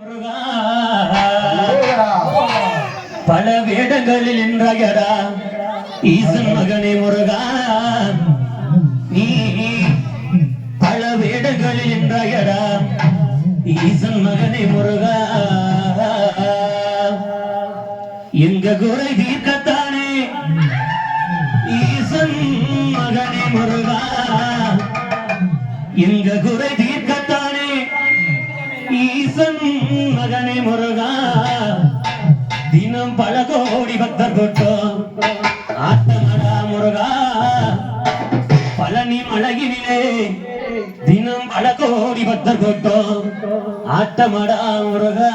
முருகா. பல வேடங்களில் நின்றாயடா. ஈசன் மகனே முருகா. நீ பல வேடங்களில் நின்றாயடா. ஈசன் மகனே முருகா. எங்க குறை தீர்க்கத்தானே? ஈசன் மகனே முருகா. எங்க குறை முருகா. தினம் பல கோடி பக்தர் கூட்டம். ஆத்தமடா முருகா. பழனி மலையினிலே தினம் பல கோடி பக்தர் கூட்டம். ஆட்டமடா முருகா.